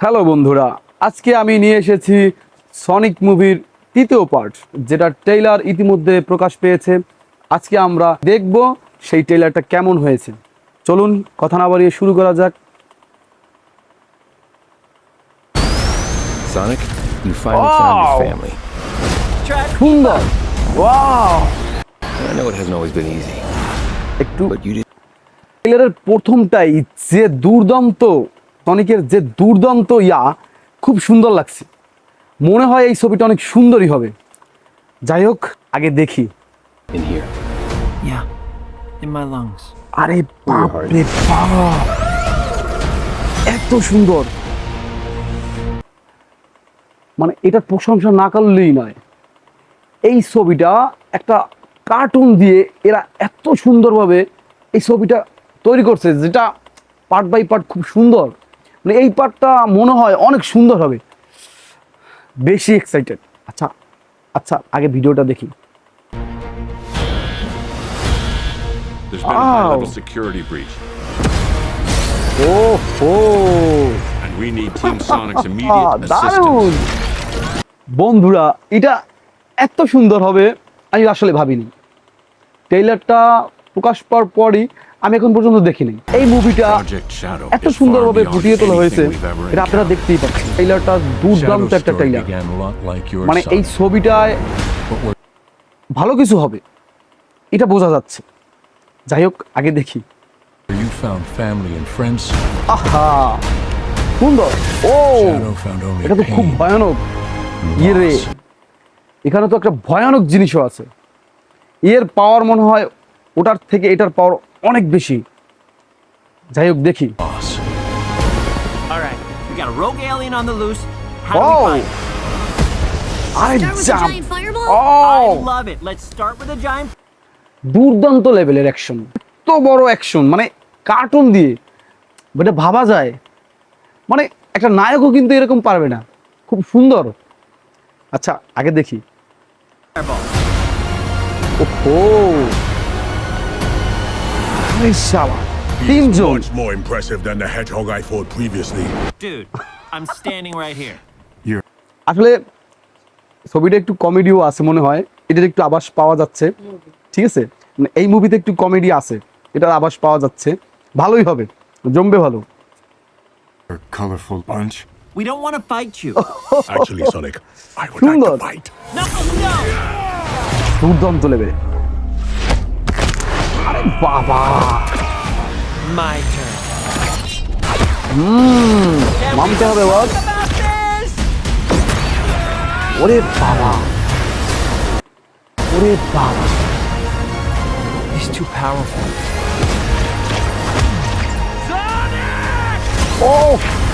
Hello বন্ধুরা আজকে আমি নিয়ে এসেছি সনিক মুভির তৃতীয় পার্ট যেটা ট্রেইলার ইতিমধ্যে প্রকাশ পেয়েছে। আজকে আমরা দেখব সেই ট্রেইলারটা কেমন হয়েছে। চলুন কথা না বাড়িয়ে শুরু করা যাক। Sonic, you finally found your family. সুন্দর। Wow I know it hasn't always been easy, একটু but you did. ট্রেইলারের প্রথমটাই যে দুর্দান্ত সনিকের যে দুর্দান্ত ইয়া খুব সুন্দর লাগছে। মনে হয় এই ছবিটা অনেক সুন্দরই হবে। যাই হোক আগে দেখি. আরে বাপ রে বাপ! এত সুন্দর। মানে এটার প্রশংসা না করলেই নয়। এই ছবিটা একটা কার্টুন দিয়ে এরা এত সুন্দরভাবে এই ছবিটা তৈরি করছে যেটা পার্ট বাই পার্ট খুব সুন্দর। মানে এই পার্টটা মনে হয় অনেক সুন্দর হবে। বেশি এক্সাইটেড আচ্ছা আচ্ছা আগে ভিডিওটা দেখি। There's been a high-level security breach, ও হো and we need Team Sonic's immediate assistance. বন্ধুরা এটা এত সুন্দর হবে আমি আসলে ভাবিনি। ট্রেইলারটা প্রকাশ পাওয়ার পরই আমি এখন পর্যন্ত দেখিনি। এই মুভিটা এত সুন্দরভাবে ফুটিয়ে তোলা হয়েছে এটা আপনারা দেখতেই পাচ্ছেন। ট্রেইলারটা দুর্দান্ত একটা ট্রেইলার মানে এই ছবিটায় ভালো কিছু হবে এটা বোঝা যাচ্ছে। যাই হোক আগে দেখি. আহা! সুন্দর। ও! এটা তো খুব ভয়ানক। ইয়ে রে। এখানে তো একটা ভয়ানক জিনিসও আছে। এর পাওয়ার মনে হয় ওটার থেকে এটার পাওয়ার অনেক বেশি। যাই হোক দেখি। oh! দুর্দান্ত লেভেলের অ্যাকশন এত বড় অ্যাকশন মানে কার্টুন দিয়ে। বেটে ভাবা যায়। মানে একটা নায়কও কিন্তু এরকম পারবে না। খুব সুন্দর। আচ্ছা আগে দেখি। ওহ! শালা তিনজন much more impressive than the hedgehog I fought previously. Dude, I'm standing right here. আসলে ছবিটা একটু কমেডিও আছে মনে হয় এটার একটু আভাস পাওয়া যাচ্ছে ঠিক আছে মানে এই মুভিতে একটু কমেডি আছে এটার আভাস পাওয়া যাচ্ছে ভালোই হবে জমবে ভালো A colorful bunch. We don't want to fight you. Actually, Sonic, I would like to fight. No, no. দুর্দান্ত লেভেলে Baba. My turn. Mmm. Mom can have a look. What if Baba? What if Baba? He's too powerful. Oh!